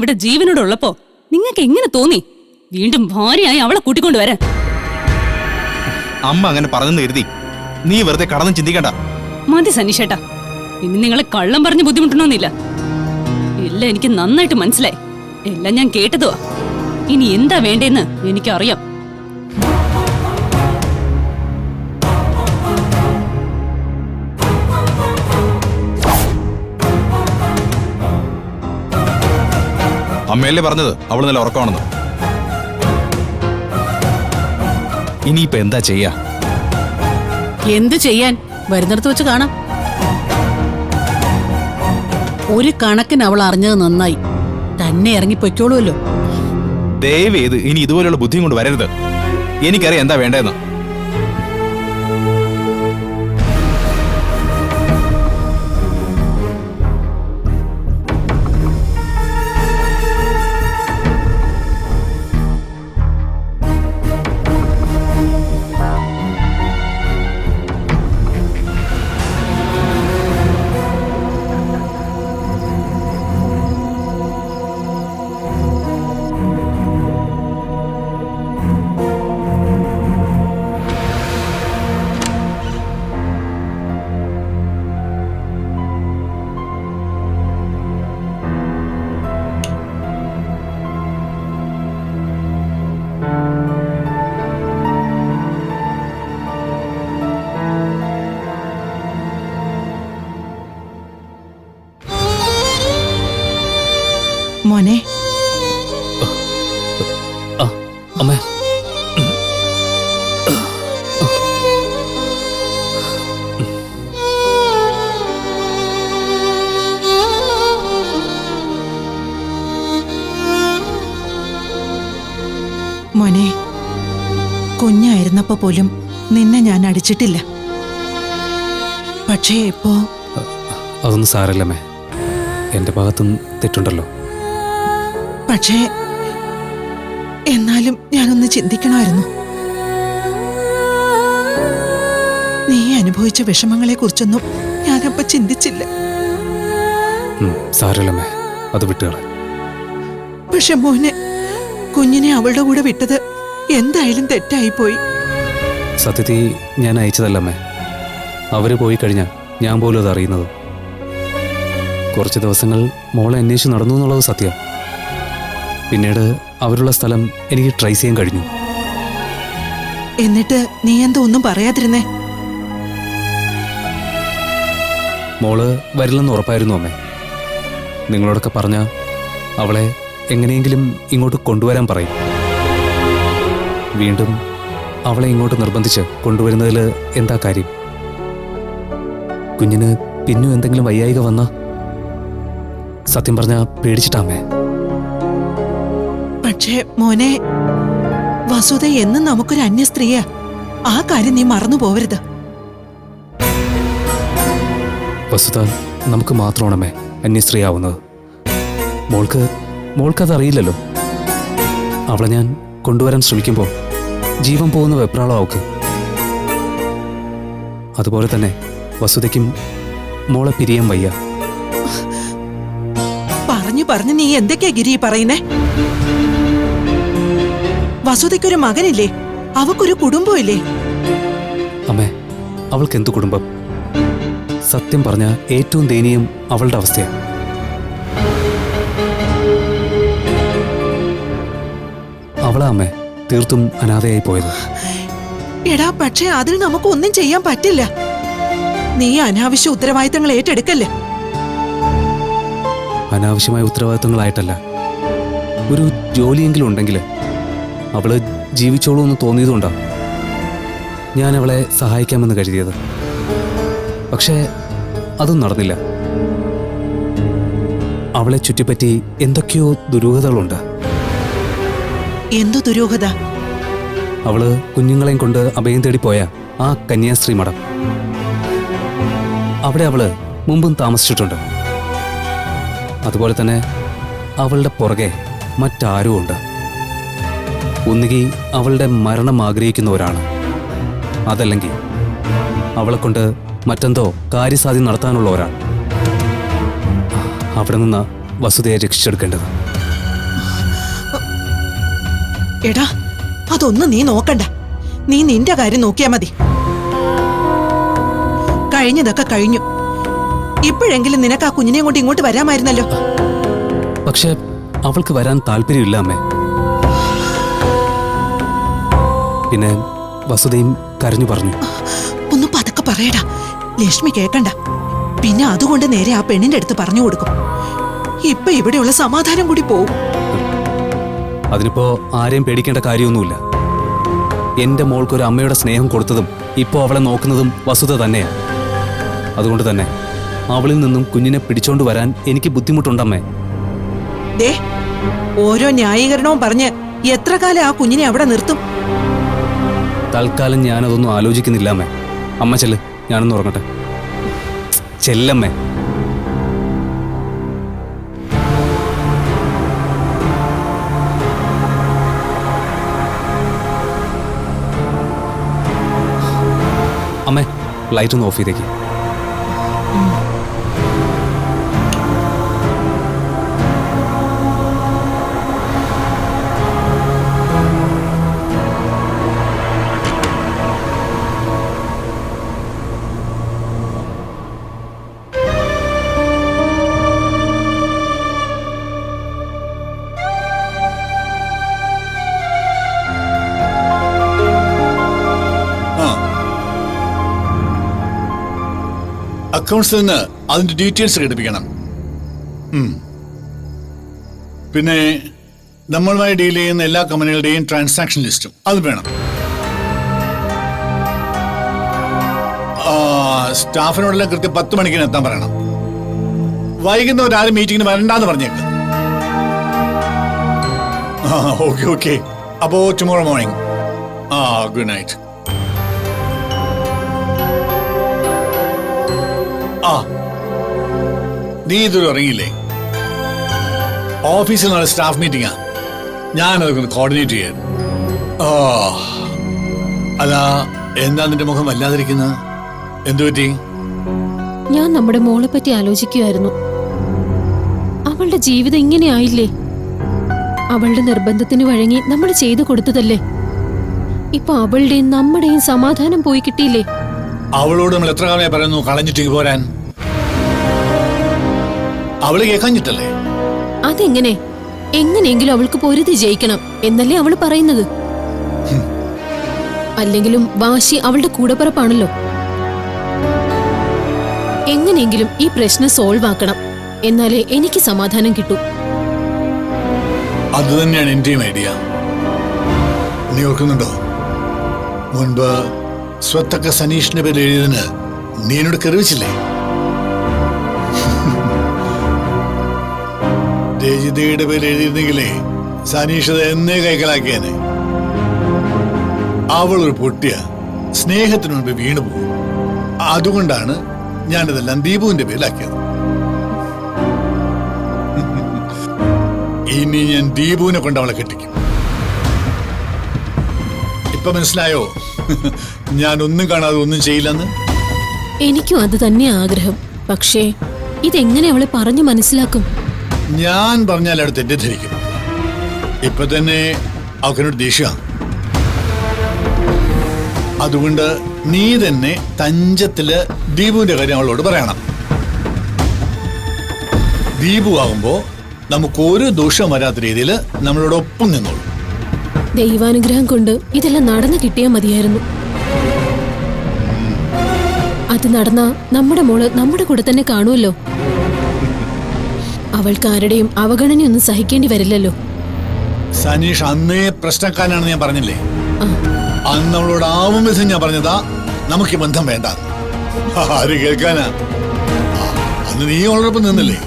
ഇവിടെ ജീവനോടെ ഉള്ളപ്പോ നിങ്ങൾക്ക് എങ്ങനെ തോന്നി? വീണ്ടും ഭാര്യയായി അവളെ കൂട്ടിക്കൊണ്ടുവരാൻ അമ്മ അങ്ങനെ പറഞ്ഞെന്ന് കരുതി. നീ വെറുതെ കടന്നു ചിന്തിക്കണ്ട. മതി സനീഷേട്ടാ. ഇനി നിങ്ങളെ കള്ളം പറഞ്ഞ് ബുദ്ധിമുട്ടണമെന്നില്ല എല്ലാം എനിക്ക് നന്നായിട്ട് മനസ്സിലായി. എല്ലാം ഞാൻ കേട്ടതുവാ. ഇനി എന്താ വേണ്ടേന്ന് എനിക്കറിയാം. അമ്മയല്ലേ പറഞ്ഞത്? അവൾ നല്ല ഉറക്കമാണെന്ന്. ഇനിയിപ്പോ എന്താ ചെയ്യാ? എന്ത് ചെയ്യാൻ? വരുന്നിടത്ത് വെച്ച് കാണാം. ഒരു കണക്കിന് അവൾ അറിഞ്ഞത് നന്നായി. തന്നെ ഇറങ്ങി പൊയ്ക്കോളുമല്ലോ ദയവേത് ഇനി ഇതുപോലെയുള്ള ബുദ്ധിയും കൊണ്ട് വരരുത്. എനിക്കറിയാം എന്താ വേണ്ടതെന്ന്. മോനെ. അമ്മേ. മോനെ കുഞ്ഞായിരുന്നപ്പോ പോലും നിന്നെ ഞാൻ അടിച്ചിട്ടില്ല. പക്ഷേ ഇപ്പോ അതൊന്നും സാരല്ലമ്മേ എന്റെ ഭാഗത്തും തെറ്റുണ്ടല്ലോ. പക്ഷേ എന്നാലും ഞാനൊന്ന് ചിന്തിക്കണമായിരുന്നു. നീ അനുഭവിച്ച വിഷമങ്ങളെ കുറിച്ചൊന്നും ഞാനപ്പ ചിന്തിച്ചില്ല. സാരല്ലമ്മേ. അത് വിട്ടുകളെ. പക്ഷെ മോനെ കുഞ്ഞിനെ അവളുടെ കൂടെ വിട്ടത് എന്തായാലും തെറ്റായി പോയി സത്യത്തി ഞാൻ അയച്ചതല്ലമ്മേ. അവർ പോയി കഴിഞ്ഞാൽ ഞാൻ പോലും അത് അറിയുന്നത് കുറച്ച് ദിവസങ്ങൾ മോളെ അന്വേഷിച്ച് നടന്നു എന്നുള്ളത് സത്യം. പിന്നീട് അവരുള്ള സ്ഥലം എനിക്ക് ട്രൈ ചെയ്യാൻ കഴിഞ്ഞു. എന്നിട്ട് നീ എന്തോ ഒന്നും പറയാതിരുന്നേ? മോൾ വരില്ലെന്ന് ഉറപ്പായിരുന്നു അമ്മേ. നിങ്ങളോടൊക്കെ പറഞ്ഞ അവളെ എങ്ങനെയെങ്കിലും ഇങ്ങോട്ട് കൊണ്ടുവരാൻ പറയും. വീണ്ടും അവളെ ഇങ്ങോട്ട് നിർബന്ധിച്ച് കൊണ്ടുവരുന്നതിൽ എന്താ കാര്യം? കുഞ്ഞിന് പിന്നും എന്തെങ്കിലും വയ്യായിക വന്ന? സത്യം പറഞ്ഞാൽ പേടിച്ചിട്ടാമേ പക്ഷേ മോനെ വസുത എന്നും നമുക്കൊരു അന്യ സ്ത്രീയാ. ആ കാര്യം നീ മറന്നു പോവരുത്. വസുത നമുക്ക് മാത്രമാണമ്മേ അന്യസ്ത്രീ ആവുന്നത് മോൾക്ക് മോൾക്കത് അറിയില്ലല്ലോ അവളെ ഞാൻ കൊണ്ടുവരാൻ ശ്രമിക്കുമ്പോൾ ജീവൻ പോകുന്ന വെപ്രാളം അവക്ക് അതുപോലെ തന്നെ വസുതയ്ക്കും മോളെ പിരിയാൻ വയ്യ. പറഞ്ഞു പറഞ്ഞു നീ എന്തൊക്കെയാ ഗിരി പറയുന്നേ? വസുതയ്ക്കൊരു മകനില്ലേ? അവക്കൊരു കുടുംബമില്ലേ അമ്മേ അവൾക്ക് എന്തു കുടുംബം? സത്യം പറഞ്ഞ ഏറ്റവും ദയനീയം അവളുടെ അവസ്ഥയാണ് അവളാ അമ്മേ തീർത്തും അനാഥയായി പോയത്. എടാ പക്ഷേ അതിൽ നമുക്ക് ഒന്നും ചെയ്യാൻ പറ്റില്ല. നീ അനാവശ്യ ഉത്തരവാദിത്തങ്ങൾ ഏറ്റെടുക്കല്ലേ? അനാവശ്യമായ ഉത്തരവാദിത്തങ്ങളായിട്ടല്ല. ഒരു ജോലിയെങ്കിലും ഉണ്ടെങ്കിൽ അവൾ ജീവിച്ചോളൂ എന്ന് തോന്നിയതുകൊണ്ടാ ഞാൻ അവളെ സഹായിക്കാമെന്ന് കരുതിയത്. പക്ഷേ അതും നടന്നില്ല. അവളെ ചുറ്റിപ്പറ്റി എന്തൊക്കെയോ ദുരൂഹതകളുണ്ട്. എന്തു ദുരൂഹത? അവൾ കുഞ്ഞുങ്ങളെയും കൊണ്ട് അഭയം തേടി പോയ ആ കന്യാസ്ത്രീ മഠം. അവിടെ അവൾ മുമ്പും താമസിച്ചിട്ടുണ്ട്. അതുപോലെ തന്നെ അവളുടെ പുറകെ മറ്റാരും ഉണ്ട് ഒന്നുകിൽ അവളുടെ മരണം ആഗ്രഹിക്കുന്നവരാണ്. അതല്ലെങ്കിൽ അവളെ കൊണ്ട് മറ്റെന്തോ കാര്യസാധ്യം നടത്താനുള്ളവരാണ്. അവിടെ നിന്ന് വസുതയെ രക്ഷിച്ചെടുക്കേണ്ടത്. എടാ അതൊന്നും നീ നോക്കണ്ട. നീ നിന്റെ കാര്യം നോക്കിയാ മതി. കഴിഞ്ഞതൊക്കെ കഴിഞ്ഞു. ഇപ്പോഴെങ്കിലും നിനക്ക് ആ കുഞ്ഞിനെയും കൊണ്ട് ഇങ്ങോട്ട് വരാമായിരുന്നല്ലോ. പക്ഷെ അവൾക്ക് വരാൻ താല്പര്യമില്ല അമ്മേ. പിന്നെ വസുതയും കരഞ്ഞു പറഞ്ഞു. ഒന്ന് പതുക്കെ പറയടാ. ലക്ഷ്മി കേക്കണ്ട. പിന്നെ അതുകൊണ്ട് നേരെ ആ പെണ്ണിന്റെ അടുത്ത് പറഞ്ഞു കൊടുക്കും. ഇപ്പൊ ഇവിടെയുള്ള സമാധാനം കൂടി പോകും അതിനിപ്പോ ആരെയും പേടിക്കേണ്ട കാര്യമൊന്നുമില്ല. എന്റെ മോൾക്ക് ഒരു അമ്മയുടെ സ്നേഹം കൊടുത്തതും ഇപ്പോ അവളെ നോക്കുന്നതും വസുത തന്നെയാണ് അതുകൊണ്ട് തന്നെ അവളിൽ നിന്നും കുഞ്ഞിനെ പിടിച്ചോണ്ട് വരാൻ എനിക്ക് ബുദ്ധിമുട്ടുണ്ടമ്മേ. ദേ ഓരോ ന്യായീകരണവും പറഞ്ഞ് എത്ര കാലം ആ കുഞ്ഞിനെ അവിടെ നിർത്തും? തൽക്കാലം ഞാനതൊന്നും ആലോചിക്കുന്നില്ല അമ്മേ. അമ്മ ചെല്ല് ഞാനൊന്ന് ഉറങ്ങട്ടെ. ചെല്ലമ്മേ. അമ്മേ ലൈറ്റ് ഒന്ന് ഓഫ് ചെയ്തേക്ക്. അക്കൗണ്ട്സിൽ നിന്ന് അതിന്റെ ഡീറ്റെയിൽസ് ഘടിപ്പിക്കണം പിന്നെ നമ്മളുമായി ഡീൽ ചെയ്യുന്ന എല്ലാ കമ്പനികളുടെയും ട്രാൻസാക്ഷൻ ലിസ്റ്റും അത് വേണം. സ്റ്റാഫിനോടെല്ലാം കൃത്യം പത്ത് മണിക്കിന് എത്താൻ പറയണം. ഒരാൾ മീറ്റിങ്ങിന് വരണ്ടെന്ന് പറഞ്ഞേക്ക്. Okay okay. അപ്പോ ടുമോറോ മോർണിംഗ് ആ ഗുഡ് നൈറ്റ് നീ ഇതൊരു ഇറങ്ങിയില്ലേ? ഓഫീസിൽ നാളെ സ്റ്റാഫ് മീറ്റിംഗാ. ഞാൻ അതൊക്കെ കോർഡിനേറ്റ് ചെയ്യാൻ. ഓ അതാ എന്താ നിന്റെ മുഖം വല്ലാതിരിക്കുന്നത് എന്തു പറ്റി? ഞാൻ നമ്മുടെ മോളെ പറ്റി ആലോചിക്കുമായിരുന്നു അവളുടെ ജീവിതം ഇങ്ങനെ ആയില്ലേ? അവളുടെ നിർബന്ധത്തിന് വഴങ്ങി നമ്മൾ ചെയ്തു കൊടുത്തതല്ലേ? ഇപ്പൊ അവളുടെയും നമ്മുടെയും സമാധാനം പോയി കിട്ടിയില്ലേ? അവളോട് നമ്മൾ എത്ര കാലമായി പറയുന്നു കളഞ്ഞിട്ടേക്ക് പോരാൻ? അവൾ കേൾക്കാഞ്ഞിട്ടല്ലേ? അതെങ്ങനെ? എങ്ങനെയെങ്കിലും അവൾക്ക് പൊരുതി ജയിക്കണം എന്നല്ലേ അവൾ പറയുന്നത്? അല്ലെങ്കിലും വാശി അവളുടെ കൂടപ്പിറപ്പാണല്ലോ. എങ്ങനെയെങ്കിലും ഈ പ്രശ്നം സോൾവ് ആക്കണം എന്നാലേ എനിക്ക് സമാധാനം കിട്ടൂ. അത് തന്നെയാണ് എന്റെയും ഐഡിയ നീ ഓർക്കുന്നുണ്ടോ? മുൻപ് സ്വത്തൊക്കെ സനീഷിന്റെ പേര് എഴുതിയതിന് നീ എന്നോട് കെറിവിച്ചില്ലേ രജിതയുടെ പേര് എഴുതിയിരുന്നെങ്കിലേ സനീഷത എന്നെ കൈക്കലാക്കിയേനെ. അവൾ ഒരു പൊട്ടിയ സ്നേഹത്തിന് മുൻപ് വീണു പോകും അതുകൊണ്ടാണ് ഞാനിതെല്ലാം ദീപുവിന്റെ പേരിലാക്കിയത്. ഇനി ഞാൻ ദീപുവിനെ കൊണ്ട് അവളെ കെട്ടിക്കും. ഇപ്പൊ മനസ്സിലായോ? ഞാൻ ഒന്നും കാണാതെ ഒന്നും ചെയ്യില്ലെന്ന്? എനിക്കും അത് തന്നെ ആഗ്രഹം. പക്ഷേ ഇതെങ്ങനെ അവളെ പറഞ്ഞു മനസ്സിലാക്കും? ഞാൻ പറഞ്ഞാൽ അവിടെ തെറ്റിദ്ധരിക്കും. ഇപ്പൊ തന്നെ അവനോട് ദേഷ്യ. അതുകൊണ്ട് നീ തന്നെ തഞ്ചത്തിൽ ദീപുവിന്റെ കാര്യം അവളോട് പറയണം. ദീപു ആകുമ്പോ നമുക്ക് ഒരു ദോഷം വരാത്ത രീതിയിൽ നമ്മളോടൊപ്പം നിന്നോളൂ. ദൈവാനുഗ്രഹം കൊണ്ട് ഇതെല്ലാം നടന്നു കിട്ടിയാൽ മതിയായിരുന്നു. അത് നടന്ന നമ്മുടെ മോൾ നമ്മുടെ കൂടെ തന്നെ കാണുമല്ലോ അവൾക്ക് ആരുടെയും അവഗണനയൊന്നും സഹിക്കേണ്ടി വരില്ലല്ലോ. സനീഷ് അന്നേ പ്രശ്നക്കാരനാണെന്ന് ഞാൻ പറഞ്ഞില്ലേ? അന്ന് അവളോട് ആവും വിധം ഞാൻ പറഞ്ഞതാ നമുക്ക് ബന്ധം വേണ്ട. ആര് കേൾക്കാനാ? അന്ന് നീ അവളോടൊപ്പം നിന്നില്ലേ?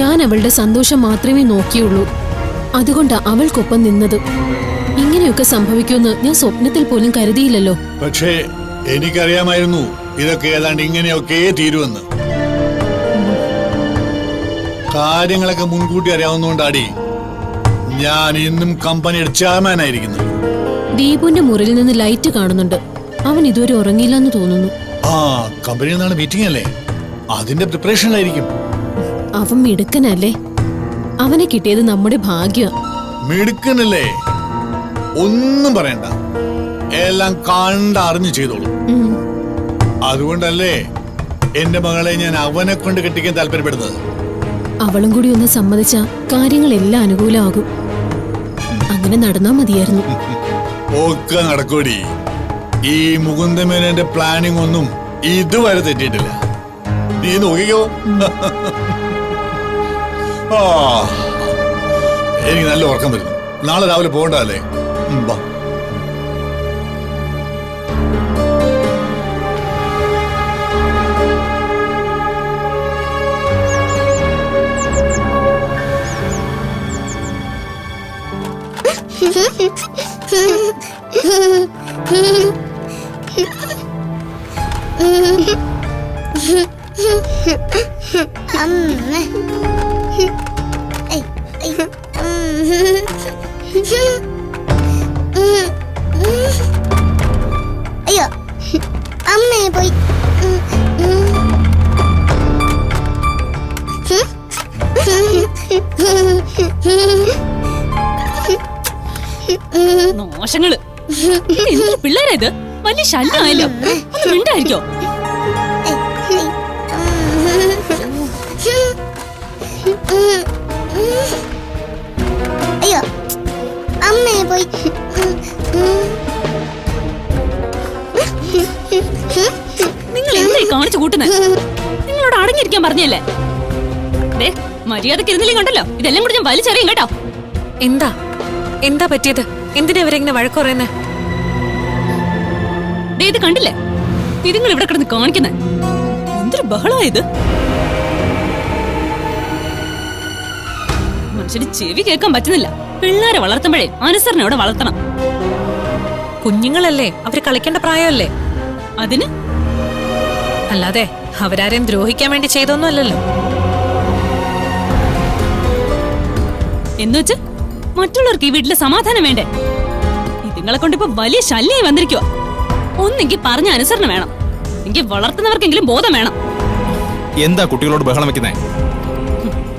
ഞാൻ അവളുടെ സന്തോഷം മാത്രമേ നോക്കിയുള്ളൂ. അതുകൊണ്ടാ അവൾക്കൊപ്പം നിന്നത്. ഇങ്ങനെയൊക്കെ സംഭവിക്കുമെന്ന് ഞാൻ സ്വപ്നത്തിൽ പോലും കരുതിയില്ലല്ലോ. പക്ഷേ എനിക്കറിയാമായിരുന്നു ഇതൊക്കെ ഏതാണ്ട് ഇങ്ങനെയൊക്കെ തീരുമെന്ന്. കാര്യങ്ങളൊക്കെ മുൻകൂട്ടി അറിയാവുന്നതുകൊണ്ടാടി ഞാൻ ഇന്നും കമ്പനിയുടെ ചെയർമാൻ ആയിരിക്കുന്നു. ദീപുന്റെ മുറിയിൽ നിന്ന് ലൈറ്റ് കാണുന്നുണ്ട്. അവൻ ഇതുവരെ ഉറങ്ങിയില്ലെന്ന് തോന്നുന്നു. ആ കമ്പനിയിൽ നിന്നാണ് മീറ്റിംഗ് അല്ലേ? അതിന്റെ പ്രിപ്പറേഷനിലായിരിക്കും അവൻ മിടുക്കനല്ലേ? അവനെ കിട്ടിയത് നമ്മുടെ ഭാഗ്യ. മിടുക്കനല്ലേ? ഒന്നും പറയണ്ട. എല്ലാം കണ്ട അറിഞ്ഞു ചെയ്തോളൂ. അതുകൊണ്ടല്ലേ എന്റെ മകളെ ഞാൻ അവനെ കൊണ്ട് കെട്ടിക്കാൻ താല്പര്യപ്പെടുന്നത്. അവളും കൂടി ഒന്ന് സമ്മതിച്ച കാര്യങ്ങളെല്ലാം അനുകൂലമാകും. അങ്ങനെ നടന്നാ മതിയായിരുന്നു. ഒക്കെ നടക്കൂടി. ഈ മുകുന്ദമേനന്റെ പ്ലാനിങ് ഒന്നും ഇതുവരെ തെറ്റിയിട്ടില്ല. നീ നോക്കിക്കോ. എനിക്ക് നല്ല ഉറക്കം വരുന്നു നാളെ രാവിലെ പോകണ്ടല്ലേ മോശങ്ങൾ എന്തൊരു പിള്ളേരാ വലിയ ശല്യമായല്ലോ. ഒന്ന് മിണ്ടായിരിക്കോ? അയ്യോ അമ്മേ പോയി. നിങ്ങൾ എന്തായി കാണിച്ചു കൂട്ടുന്നത് നിങ്ങളോട് അടങ്ങിയിരിക്കാൻ പറഞ്ഞല്ലേ? ദേ മര്യാദയ്ക്ക് ഇരുന്നില്ലെങ്കിൽ കണ്ടല്ലോ ഇതെല്ലാം കൂടി ഞാൻ വലിച്ചെറിയും കേട്ടോ. എന്താ? എന്താ പറ്റിയത്? എന്തിനാ ഇവരെങ്ങനെ വഴക്ക് പറയുന്നേ? ഇത് കണ്ടില്ലേ? ഇതുങ്ങൾ ഇവിടെ കിടന്ന് കാണിക്കുന്നേ. എന്തൊരു ഇത്. മനുഷ്യന് ചെവി കേൾക്കാൻ പറ്റുന്നില്ല. പിള്ളേരെ വളർത്തുമ്പോഴേ അനുസരണയോടെ വളർത്തണം. കുഞ്ഞുങ്ങളല്ലേ? അവർ കളിക്കേണ്ട പ്രായമല്ലേ? അതിന്? അല്ലാതെ അവരാരെയും ദ്രോഹിക്കാൻ വേണ്ടി ചെയ്തൊന്നും അല്ലല്ലോ. എന്നുവെച്ച് മറ്റുള്ളവർക്ക് ഈ വീട്ടിലെ സമാധാനം വേണ്ടേ? ഇതുങ്ങളെ കൊണ്ട് ഇപ്പൊ വലിയ ശല്യമായി വന്നിരിക്കുക ഒന്നെങ്കിൽ പറഞ്ഞ അനുസരണം വേണം. എങ്കിൽ വളർത്തുന്നവർക്കെങ്കിലും ബോധം വേണം. എന്താ കുട്ടികളോട് ബഹളം വെക്കുന്നേ?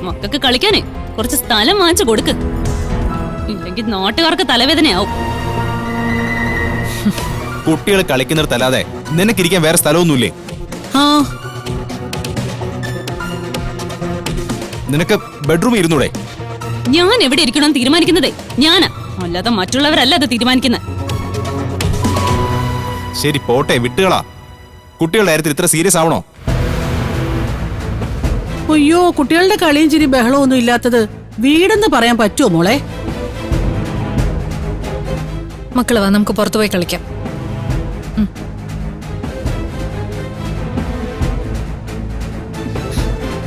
മക്കൾക്ക് കളിക്കാനേ കുറച്ച് സ്ഥലം വാങ്ങിച്ചു കൊടുക്ക്. ഇല്ലെങ്കിൽ നാട്ടുകാർക്ക് തലവേദനയാവും. കുട്ടികൾ കളിക്കുന്നിടത്തല്ലാതെ നിനക്കിരിക്കാൻ വേറെ സ്ഥലമൊന്നുമില്ലേ? ആ. നിനക്ക് ബെഡ്റൂം ഇരുന്നൂടെ? ഞാൻ എവിടെ ഇരിക്കണം തീരുമാനിക്കുന്നതേ? ഞാൻ അല്ലാതെ മറ്റുള്ളവരല്ല അത് തീരുമാനിക്കുന്നത് ശരി പോട്ടെ വിട്ടുകളാ. കുട്ടികളുടെ കാര്യത്തിൽ ഇത്ര സീരിയസ് ആവണോ? അയ്യോ കുട്ടികളുടെ കളിയും ചിരി ഒന്നും ഇല്ലാത്തത് വീടെന്ന് പറയാൻ പറ്റുമോ മോളെ? മക്കൾ വാ നമുക്ക് പുറത്തു പോയി കളിക്കാം.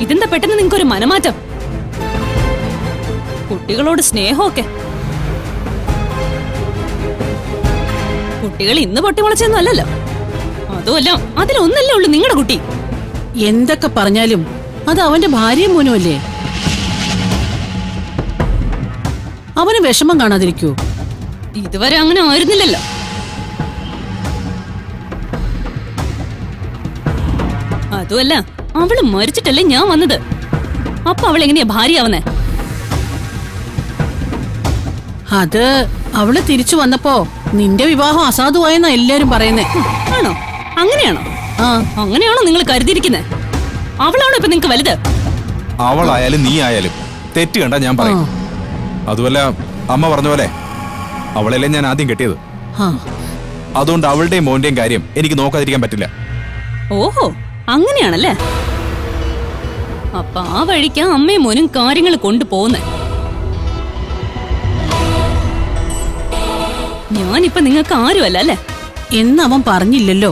ഇതെന്താ പെട്ടെന്ന് നിങ്ങൾക്കൊരു മനമാറ്റം? കുട്ടികളോട് സ്നേഹമൊക്കെ. കുട്ടികൾ ഇന്ന് പൊട്ടിമുളച്ചൊന്നും അല്ലല്ലോ. അതുമല്ല അതിലൊന്നല്ലേ ഉള്ളൂ നിങ്ങളുടെ കുട്ടി. എന്തൊക്കെ പറഞ്ഞാലും അത് അവന്റെ ഭാര്യയും മോനുമല്ലേ അവന് വിഷമം കാണാതിരിക്കൂ. ഇതുവരെ അങ്ങനെ ആയിരുന്നില്ലല്ലോ. അതുമല്ല അവൾ മരിച്ചിട്ടല്ലേ ഞാൻ വന്നത്. അപ്പൊ അവൾ എങ്ങനെയാ ഭാര്യ ഭാര്യയാവുന്നേ? അത് അവൾ തിരിച്ചു വന്നപ്പോ നിന്റെ വിവാഹം അസാധുവായെന്നാ എല്ലാരും പറയുന്നേ. ആണോ? അങ്ങനെയാണോ? ആ. അങ്ങനെയാണോ നിങ്ങൾ കരുതിയിരിക്കുന്നത് അവളാണോ ഇപ്പൊ നിങ്ങക്ക് വലുത്? അവളായാലും നീ ആയാലും തെറ്റ് കണ്ട ഞാൻ പറയും. അതുമല്ല അമ്മ പറഞ്ഞ പോലെ അവളല്ലേ ഞാൻ ആദ്യം കെട്ടിയത്. ആ. അതുകൊണ്ട് അവളുടെയും മോന്റെയും കാര്യം എനിക്ക് നോക്കാതിരിക്കാൻ പറ്റില്ല. ഓഹോ അങ്ങനെയാണല്ലേ? അപ്പൊ ആ വഴിക്ക് അമ്മയും മോനും കാര്യങ്ങൾ കൊണ്ടുപോകുന്നേ. ഞാനിപ്പൊ നിങ്ങൾക്ക് ആരുമല്ല അല്ലേ? എന്ന് അവൻ പറഞ്ഞില്ലല്ലോ.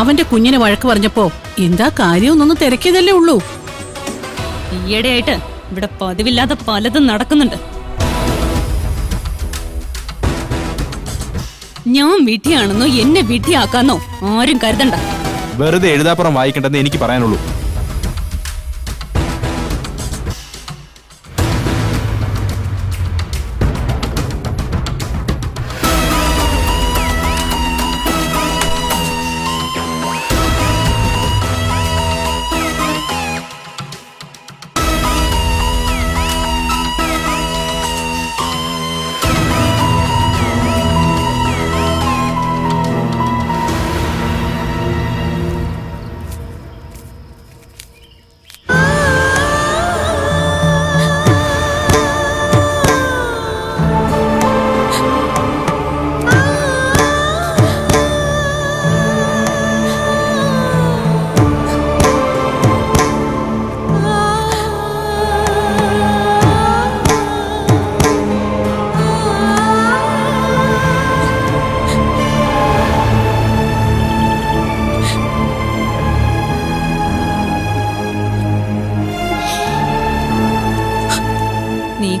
അവന്റെ കുഞ്ഞിനെ വഴക്ക് പറഞ്ഞപ്പോ എന്താ കാര്യമൊന്നൊന്ന് തിരക്കിയതല്ലേ ഉള്ളൂ. ഈയിടെയായിട്ട് ഇവിടെ പതിവില്ലാതെ പലതും നടക്കുന്നുണ്ട്. ഞാൻ വിധിയാണെന്നോ എന്നെ വിധിയാക്കാന്നോ ആരും കരുതണ്ട. വെറുതെ എഴുതാപ്പുറം വായിക്കണ്ടെന്ന് എനിക്ക് പറയാനുള്ളൂ.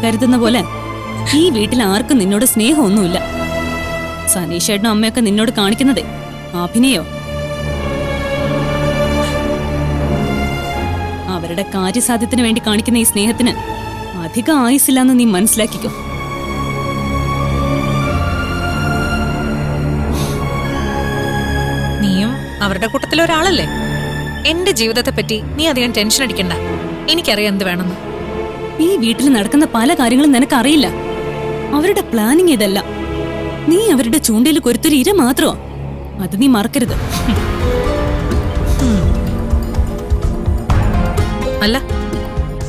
കരുതുന്ന പോലെ ഈ വീട്ടിൽ ആർക്കും നിന്നോട് സ്നേഹമൊന്നുമില്ല. സനീഷേട്ടനും അമ്മയൊക്കെ നിന്നോട് കാണിക്കുന്നതേ അഭിനയോ അവരുടെ കാര്യസാധ്യത്തിന് വേണ്ടി കാണിക്കുന്ന ഈ സ്നേഹത്തിന് അധികം ആയുസില്ലാന്ന് നീ മനസ്സിലാക്കിക്കോ. നീയും അവരുടെ കൂട്ടത്തിലെ ഒരാളല്ലേ എന്റെ ജീവിതത്തെ പറ്റി നീ അധികം ടെൻഷൻ അടിക്കണ്ട. എനിക്കറിയാം എന്ത് വേണമെന്ന്. ഈ വീട്ടിൽ നടക്കുന്ന പല കാര്യങ്ങളും നിനക്കറിയില്ല. അവരുടെ പ്ലാനിങ് ഇതല്ല. നീ അവരുടെ ചൂണ്ടയിൽ കൊരുത്തൊരു ഇര മാത്രോ അത് നീ മറക്കരുത്. അല്ല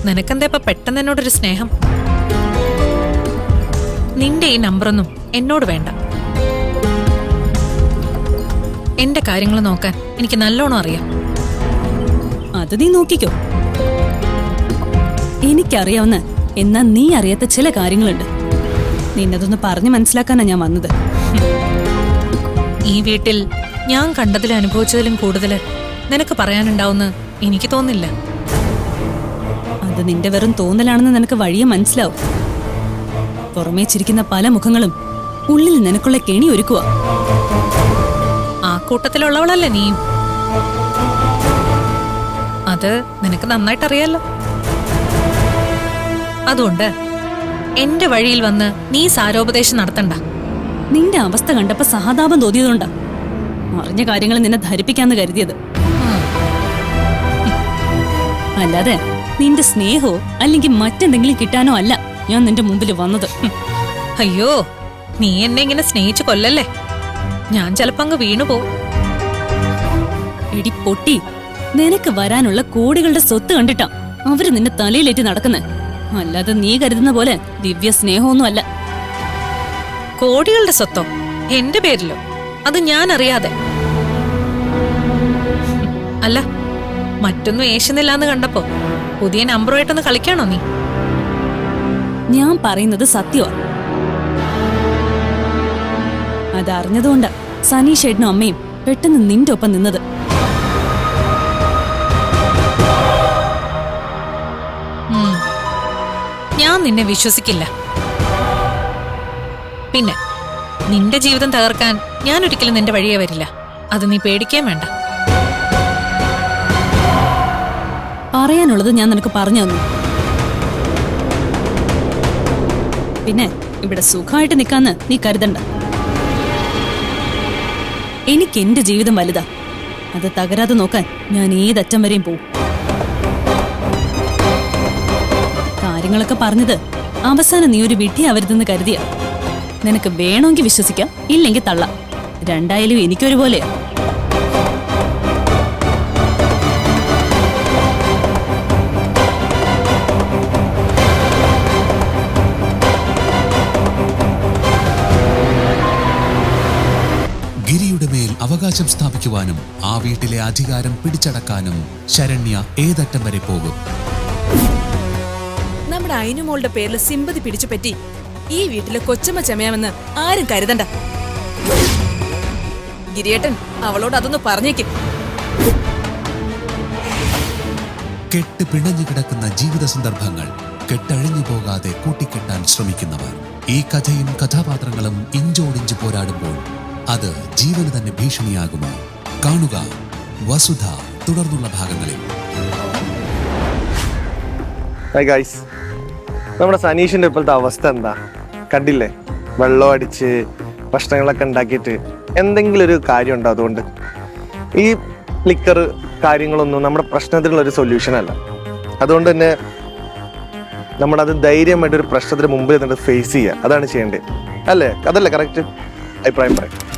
നിനക്കെന്താ ഇപ്പൊ പെട്ടെന്ന് എന്നോടൊരു സ്നേഹം? നിന്റെ ഈ നമ്പറൊന്നും എന്നോട് വേണ്ട. എന്റെ കാര്യങ്ങൾ നോക്കാൻ എനിക്ക് നല്ലോണം അറിയാം. അത് നീ നോക്കിക്കോ. എനിക്കറിയാവുന്ന എന്നാ നീ അറിയാത്ത ചില കാര്യങ്ങളുണ്ട്. നിന്നതൊന്ന് പറഞ്ഞു മനസ്സിലാക്കാനാ ഞാൻ വന്നത്. ഈ വീട്ടിൽ ഞാൻ കണ്ടതിൽ അനുഭവിച്ചതിലും കൂടുതൽ നിനക്ക് പറയാനുണ്ടാവുമെന്ന് എനിക്ക് തോന്നില്ല. അത് നിന്റെ വെറും തോന്നലാണെന്ന് നിനക്ക് വഴിയെ മനസ്സിലാവും. പുറമേ ചിരിക്കുന്ന പല മുഖങ്ങളും ഉള്ളിൽ നിനക്കുള്ള കെണി ഒരുക്കുക. ആ കൂട്ടത്തിലുള്ളവളല്ലേ നീ അത് നിനക്ക് നന്നായിട്ട് അറിയാലോ അതുകൊണ്ട് എന്റെ വഴിയിൽ വന്ന് നീ സാരോപദേശം നടത്തണ്ട. നിന്റെ അവസ്ഥ കണ്ടപ്പോ സഹതാപം തോന്നിയതുകൊണ്ടാ. അറിഞ്ഞ കാര്യങ്ങൾ നിന്നെ ധരിപ്പിക്കാന്ന് കരുതിയത്. അല്ലാതെ നിന്റെ സ്നേഹോ അല്ലെങ്കിൽ മറ്റെന്തെങ്കിലും കിട്ടാനോ അല്ല ഞാൻ നിന്റെ മുമ്പിൽ വന്നത്. അയ്യോ നീ എന്നെ ഇങ്ങനെ സ്നേഹിച്ചു കൊല്ലല്ലേ? ഞാൻ ചിലപ്പോ അങ്ങ് വീണു പോവും. എടി പൊട്ടി നിനക്ക് വരാനുള്ള കോടികളുടെ സ്വത്ത് കണ്ടിട്ടാ അവർ നിന്നെ തലയിലേറ്റ് നടക്കുന്നെ. അല്ലാതെ നീ കരുതുന്ന പോലെ ദിവ്യ സ്നേഹമൊന്നും അല്ല കോടികളുടെ സ്വത്തോ? എന്റെ പേരിലോ? അത് ഞാൻ അറിയാതെ. അല്ല മറ്റൊന്നും ഏശുന്നില്ലാന്ന് കണ്ടപ്പോ പുതിയ നമ്പറുമായിട്ടൊന്ന് കളിക്കാണോ നീ? ഞാൻ പറയുന്നത് സത്യമാ അതറിഞ്ഞതുകൊണ്ട് സനീഷേട്ടനും അമ്മയും പെട്ടെന്ന് നിന്റെ ഒപ്പം നിന്നത്. നിന്നെ വിശ്വസിക്കില്ല. പിന്നെ നിന്റെ ജീവിതം തകർക്കാൻ ഞാൻ ഒരിക്കലും നിന്റെ വഴിയേ വരില്ല. അത് നീ പേടിക്കാൻ വേണ്ട. പറയാനുള്ളത് ഞാൻ നിനക്ക് പറഞ്ഞു തന്നു. പിന്നെ ഇവിടെ സുഖമായിട്ട് നിൽക്കാന്ന് നീ കരുതണ്ട. എനിക്ക് എന്റെ ജീവിതം വലുതാ. അത് തകരാതെ നോക്കാൻ ഞാൻ ഏതറ്റം വരെയും പോവും. കാര്യങ്ങളൊക്കെ പറഞ്ഞത് അവസാനം നീ ഒരു വിഡ്ഢിയാവരുതെന്ന് കരുതിയ. നിനക്ക് വേണമെങ്കിൽ വിശ്വസിക്കാം ഇല്ലെങ്കിൽ തള്ളാം. രണ്ടായാലും എനിക്കൊരുപോലെയാ ഗിരിയുടെ അവകാശം സ്ഥാപിക്കുവാനും ആ വീട്ടിലെ അധികാരം പിടിച്ചടക്കാനും ശരണ്യ ഏതറ്റം വരെ പോകും. നമ്മുടെ അയിനുമോളുടെ പേരിൽ സിമ്പതി പിടിച്ചു പറ്റി. ഈ വീട്ടിലെ കൊച്ചമ്മ ചമയാമെന്ന് ആരും കരുതണ്ട. ഗിരിയേട്ടൻ അവളോട് അതൊന്ന് പറഞ്ഞേക്കും. കെട്ട് പിണഞ്ഞു കിടക്കുന്ന ജീവിത സന്ദർഭങ്ങൾ കെട്ടഴിഞ്ഞു പോകാതെ കൂട്ടിക്കെട്ടാൻ ശ്രമിക്കുന്നവർ. ഈ കഥയും കഥാപാത്രങ്ങളും ഇഞ്ചോടിഞ്ച് പോരാടുമ്പോൾ അത് ജീവന് തന്നെ ഭീഷണിയാകുമോ? കാണുക വസുധ തുടർന്നുള്ള ഭാഗങ്ങളിൽ. ഹായ് ഗൈസ് നമ്മുടെ സനീഷിന്റെ ഇപ്പോഴത്തെ അവസ്ഥ എന്താ? കണ്ടില്ലേ? വെള്ളം അടിച്ച് ഭക്ഷണങ്ങളൊക്കെ ഉണ്ടാക്കിയിട്ട് എന്തെങ്കിലും ഒരു കാര്യം ഉണ്ടോ അതുകൊണ്ട്? ഈ ലിക്കർ കാര്യങ്ങളൊന്നും നമ്മുടെ പ്രശ്നത്തിനുള്ള ഒരു സൊല്യൂഷൻ അല്ല. അതുകൊണ്ട് തന്നെ നമ്മളത് ധൈര്യമായിട്ട് ഒരു പ്രശ്നത്തിന് മുമ്പിൽ നിന്നിട്ട് ഫേസ് ചെയ്യുക. അതാണ് ചെയ്യേണ്ടത്. അല്ലേ? അതല്ലേ കറക്റ്റ് അഭിപ്രായം പറയാം.